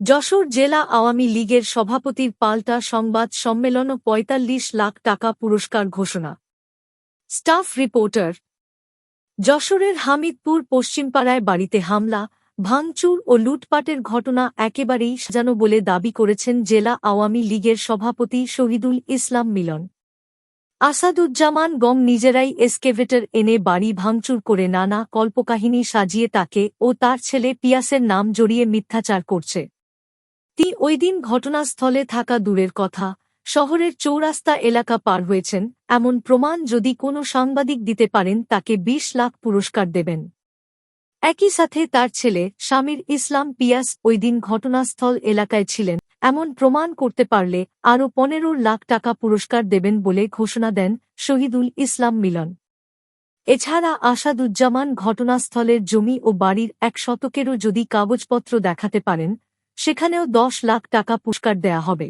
যশোর জেলা আওয়ামী লীগের সভাপতির পাল্টা সংবাদ সম্মেলন ও পঁয়তাল্লিশ লাখ টাকা পুরস্কার ঘোষণা। Staff reporter. যশোরের হামিদপুর পশ্চিমপাড়ায় বাড়িতে হামলা, ভাঙচুর ও লুটপাটের ঘটনা একেবারেই সাজানো বলে দাবি করেছেন জেলা আওয়ামী লীগের সভাপতি শহীদুল ইসলাম মিলন। আসাদুজ্জামান গম নিজেরাই এসকেভেটর এনে বাড়ি ভাঙচুর করে নানা কল্পকাহিনী সাজিয়ে তাকে ও তার ছেলে পিয়াসের নাম জড়িয়ে মিথ্যাচার করছে। তিনি ওই দিন ঘটনাস্থলে থাকা দূরের কথা। শহরের চৌরাস্তা এলাকা পার হয়েছেন, এমন প্রমাণ যদি কোনো সাংবাদিক দিতে পারেন, তাকে ২০ লাখ পুরস্কার দেবেন। একই সাথে তার ছেলে, স্বামীর ইসলাম পিয়াস, ওই দিন ঘটনাস্থল এলাকায় ছিলেন, এমন প্রমাণ করতে পারলে আরও পনেরো লাখ টাকা পুরস্কার দেবেন বলে ঘোষণা দেন শহীদুল ইসলাম মিলন। এছাড়া আসাদুজ্জামান ঘটনাস্থলের জমি ও বাড়ির এক শতকেরও যদি কাগজপত্র দেখাতে পারেন সেখানেও দশ লাখ টাকা পুরস্কার দেয়া হবে।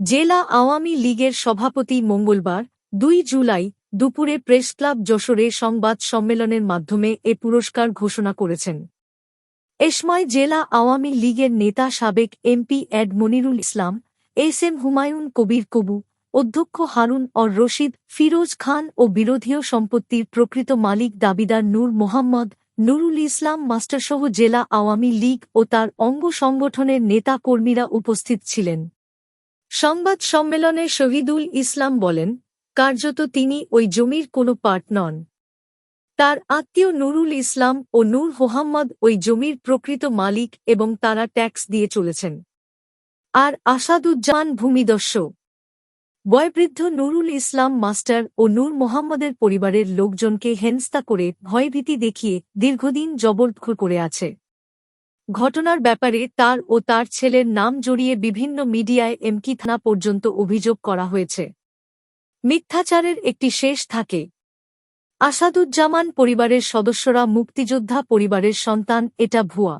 জেলা আওয়ামী লীগের সভাপতি মঙ্গলবার, দুই জুলাই, দুপুরে প্রেসক্লাব যশোরে সংবাদ সম্মেলনের মাধ্যমে এ পুরস্কার ঘোষণা করেছেন। এ সময় জেলা আওয়ামী লীগের নেতা সাবেক MP ad Monirul Islam, S M Humayun Kabir Kabu, অধ্যক্ষ হারুন অর রশিদ ফিরোজ খান ও বিরোধীয় সম্পত্তির প্রকৃত মালিক দাবিদার নূর মোহাম্মদ নুরুল ইসলাম মাস্টারসহ জেলা আওয়ামী লীগ ও তার অঙ্গ সংগঠনের নেতা কর্মীরা উপস্থিত ছিলেন। সংবাদ সম্মেলনে শহীদুল ইসলাম বলেন, কার্যত তিনি ওই জমির কোনো পার্ট নন। তার আত্মীয় নুরুল ইসলাম ও নূর মোহাম্মদ ওই জমির প্রকৃত মালিক এবং তারা ট্যাক্স দিয়ে চলেছেন। আর আসাদুজ্জামান ভূমিদস্য। বয়বৃদ্ধ নুরুল ইসলাম মাস্টার ও নূর মোহাম্মদের পরিবারের লোকজনকে হেনস্তা করে ভয়ভীতি দেখিয়ে দীর্ঘদিন জবরদখল করে আছে। ঘটনার ব্যাপারে তার ও তার ছেলের নাম জড়িয়ে বিভিন্ন মিডিয়ায় এমকি থানা পর্যন্ত অভিযোগ করা হয়েছে। মিথ্যাচারের একটি শেষ থাকে। আসাদুজ্জামান পরিবারের সদস্যরা মুক্তিযোদ্ধা পরিবারের সন্তান, এটা ভুয়া।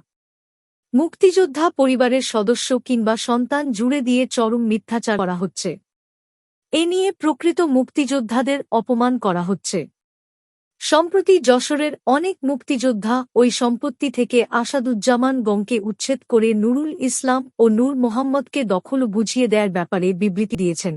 মুক্তিযোদ্ধা পরিবারের সদস্য কিংবা সন্তান জুড়ে দিয়ে চরম মিথ্যাচার করা হচ্ছে। এ নিয়ে প্রকৃত মুক্তিযোদ্ধাদের অপমান করা হচ্ছে। সম্প্রতি যশোরের অনেক মুক্তিযোদ্ধা ওই সম্পত্তি থেকে আসাদুজ্জামান গংকে উচ্ছেদ করে নুরুল ইসলাম ও নূর মোহাম্মদকে দখল বুঝিয়ে দেয়ার ব্যাপারে বিবৃতি দিয়েছেন।